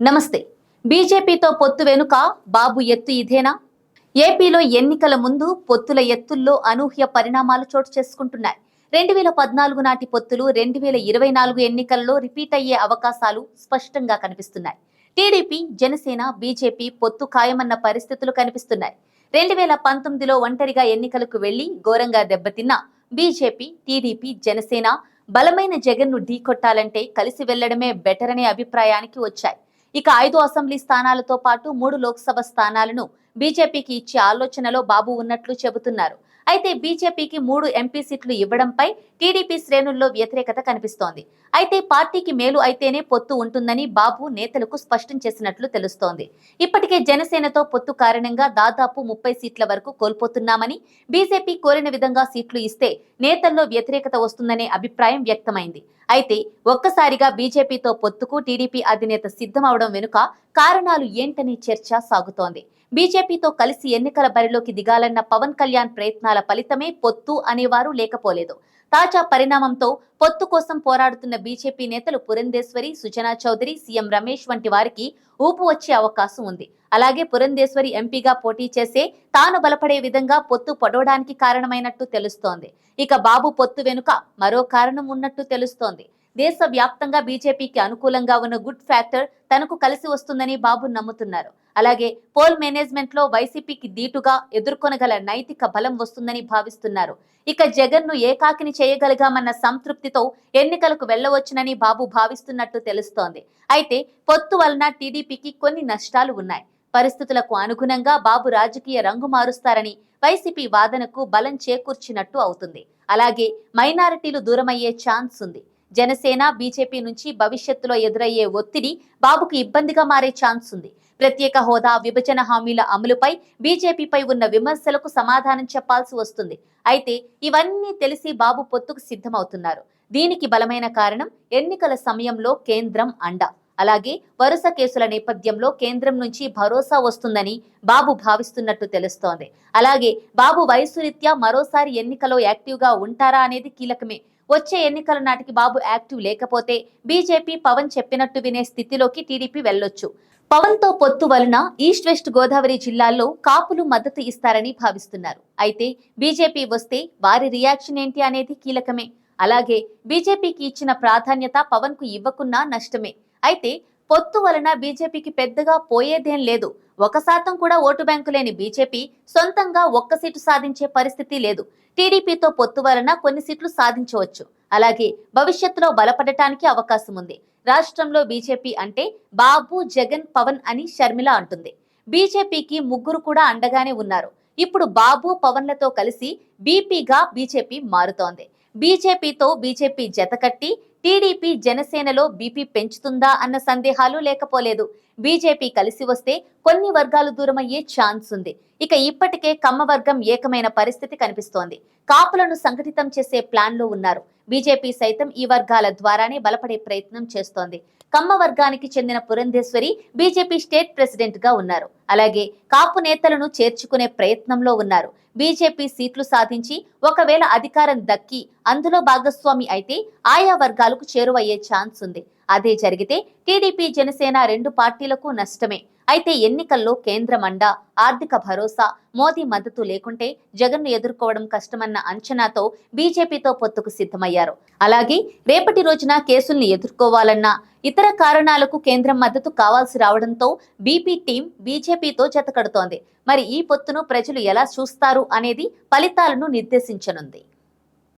నమస్తే. బీజేపీతో పొత్తు వెనుక బాబు ఎత్తు ఇదేనా? ఏపీలో ఎన్నికల ముందు పొత్తుల ఎత్తుల్లో అనూహ్య పరిణామాలు చోటు చేసుకుంటున్నాయి. రెండు వేల పద్నాలుగు నాటి పొత్తులు రెండు వేల ఇరవై నాలుగు ఎన్నికల్లో రిపీట్ అయ్యే అవకాశాలు స్పష్టంగా కనిపిస్తున్నాయి. టీడీపీ జనసేన బీజేపీ పొత్తు ఖాయమన్న పరిస్థితులు కనిపిస్తున్నాయి. రెండు వేల పంతొమ్మిదిలో ఒంటరిగా ఎన్నికలకు వెళ్ళి ఘోరంగా దెబ్బతిన్న బీజేపీ టీడీపీ జనసేన బలమైన జగన్ను ఢీకొట్టాలంటే కలిసి వెళ్ళడమే బెటర్ అనే అభిప్రాయానికి వచ్చాయి. ఇక ఐదు అసెంబ్లీ స్థానాలతో పాటు మూడు లోక్సభ స్థానాలను బీజేపీకి ఇచ్చే ఆలోచనలో బాబు ఉన్నట్లు చెబుతున్నారు. అయితే బీజేపీకి మూడు ఎంపీ సీట్లు ఇవ్వడంపై టీడీపీ శ్రేణుల్లో వ్యతిరేకత కనిపిస్తోంది. అయితే పార్టీకి మేలు అయితేనే పొత్తు ఉంటుందని బాబు నేతలకు స్పష్టం చేసినట్లు తెలుస్తోంది. ఇప్పటికే జనసేనతో పొత్తు కారణంగా దాదాపు ముప్పై సీట్ల వరకు కోల్పోతున్నామని బీజేపీ కోరిన విధంగా సీట్లు ఇస్తే నేతల్లో వ్యతిరేకత వస్తుందనే అభిప్రాయం వ్యక్తమైంది. అయితే ఒక్కసారిగా బీజేపీతో పొత్తుకు టీడీపీ అధినేత సిద్ధమవడం వెనుక కారణాలు ఏంటనే చర్చ సాగుతోంది. బీజేపీతో కలిసి ఎన్నికల బరిలోకి దిగాలన్న పవన్ కళ్యాణ్ ప్రయత్నాల ఫలితమే పొత్తు అనేవారు లేకపోలేదు. తాజా పరిణామంతో పొత్తు కోసం పోరాడుతున్న బీజేపీ నేతలు పురంధేశ్వరి సుజనా చౌదరి సీఎం రమేష్ వంటి వారికి ఊపు వచ్చే అవకాశం ఉంది. అలాగే పురంధేశ్వరి ఎంపీగా పోటీ చేసే తాను బలపడే విధంగా పొత్తు పొడవడానికి కారణమైనట్టు తెలుస్తోంది. ఇక బాబు పొత్తు వెనుక మరో కారణం ఉన్నట్టు తెలుస్తోంది. దేశ వ్యాప్తంగా బీజేపీకి అనుకూలంగా ఉన్న గుడ్ ఫ్యాక్టర్ తనకు కలిసి వస్తుందని బాబు నమ్ముతున్నారు. అలాగే పోల్ మేనేజ్మెంట్లో వైసీపీకి దీటుగా ఎదుర్కొనగల నైతిక బలం వస్తుందని భావిస్తున్నారు. ఇక జగన్ను ఏకాకిని చేయగలిగామన్న సంతృప్తితో ఎన్నికలకు వెళ్ళవచ్చునని బాబు భావిస్తున్నట్టు తెలుస్తోంది. అయితే పొత్తు వలన టీడీపీకి కొన్ని నష్టాలు ఉన్నాయి. పరిస్థితులకు అనుగుణంగా బాబు రాజకీయ రంగు మారుస్తారని వైసీపీ వాదనకు బలం చేకూర్చినట్టు అవుతుంది. అలాగే మైనారిటీలు దూరమయ్యే ఛాన్స్ ఉంది. జనసేన బీజేపీ నుంచి భవిష్యత్తులో ఎదురయ్యే ఒత్తిడి బాబుకు ఇబ్బందిగా మారే ఛాన్స్ ఉంది. ప్రత్యేక హోదా విభజన హామీల అమలుపై బీజేపీపై ఉన్న విమర్శలకు సమాధానం చెప్పాల్సి వస్తుంది. అయితే ఇవన్నీ తెలిసి బాబు పొత్తుకు సిద్ధమవుతున్నారు. దీనికి బలమైన కారణం ఎన్నికల సమయంలో కేంద్రం అండ. అలాగే వరుస కేసుల నేపథ్యంలో కేంద్రం నుంచి భరోసా వస్తుందని బాబు భావిస్తున్నట్టు తెలుస్తోంది. అలాగే బాబు వయసు రీత్యా మరోసారి ఎన్నికలో యాక్టివ్గా ఉంటారా అనేది కీలకమే. వచ్చే ఎన్నికల నాటికి బాబు యాక్టివ్ లేకపోతే బీజేపీ పవన్ చెప్పినట్టు వినే స్థితిలోకి టీడీపీ వెళ్ళొచ్చు పవన్తో పొత్తు వలన ఈస్ట్ వెస్ట్ గోదావరి జిల్లాల్లో కాపులు మద్దతు ఇస్తారని భావిస్తున్నారు. అయితే బీజేపీ వస్తే వారి రియాక్షన్ ఏంటి అనేది కీలకమే. అలాగే బీజేపీకి ఇచ్చిన ప్రాధాన్యత పవన్కు ఇవ్వకున్నా నష్టమే. అయితే పొత్తు వలన బీజేపీకి పెద్దగా పోయేదేం లేదు. ఒక శాతం కూడా ఓటు బ్యాంకు లేని బీజేపీ సొంతంగా ఒక్క సీటు సాధించే పరిస్థితి లేదు. టీడీపీతో పొత్తు వలన కొన్ని సీట్లు సాధించవచ్చు. అలాగే భవిష్యత్తులో బలపడటానికి అవకాశం ఉంది. రాష్ట్రంలో బీజేపీ అంటే బాబు జగన్ పవన్ అని షర్మిల అంటుంది. బీజేపీకి ముగ్గురు కూడా అండగానే ఉన్నారు. ఇప్పుడు బాబు పవన్లతో కలిసి బీపీగా బీజేపీ మారుతోంది. బీజేపీతో బీజేపీ జతకట్టి టీడీపీ జనసేనలో బీపీ పెంచుతుందా అన్న సందేహాలు లేకపోలేదు. బీజేపీ కలిసి వస్తే కొన్ని వర్గాలు దూరమయ్యే ఛాన్స్ ఉంది. ఇక ఇప్పటికే కమ్మ వర్గం ఏకమైన పరిస్థితి కనిపిస్తోంది. కాపులను సంఘటితం చేసే ప్లాన్లో ఉన్నారు. బీజేపీ సైతం ఈ వర్గాల ద్వారానే బలపడే ప్రయత్నం చేస్తోంది. కమ్మ వర్గానికి చెందిన పురంధేశ్వరి బీజేపీ స్టేట్ ప్రెసిడెంట్గా ఉన్నారు. అలాగే కాపు నేతలను చేర్చుకునే ప్రయత్నంలో ఉన్నారు. బీజేపీ సీట్లు సాధించి ఒకవేళ అధికారం దక్కి అందులో భాగస్వామి అయితే ఆయా వర్గాలకు చేరువయ్యే ఛాన్స్ ఉంది. అదే జరిగితే టీడీపీ జనసేన రెండు పార్టీలకు నష్టమే. అయితే ఎన్నికల్లో కేంద్రం అండా. ఆర్థిక భరోసా మోదీ మద్దతు లేకుంటే జగన్ను ఎదుర్కోవడం కష్టమన్న అంచనాతో బీజేపీతో పొత్తుకు సిద్ధమయ్యారు. అలాగే రేపటి రోజున కేసుల్ని ఎదుర్కోవాలన్నా ఇతర కారణాలకు కేంద్రం మద్దతు కావాల్సి రావడంతో బీపీ టీం బీజేపీతో జతకడుతోంది. మరి ఈ పొత్తును ప్రజలు ఎలా చూస్తారు అనేది ఫలితాలను నిర్దేశించనుంది.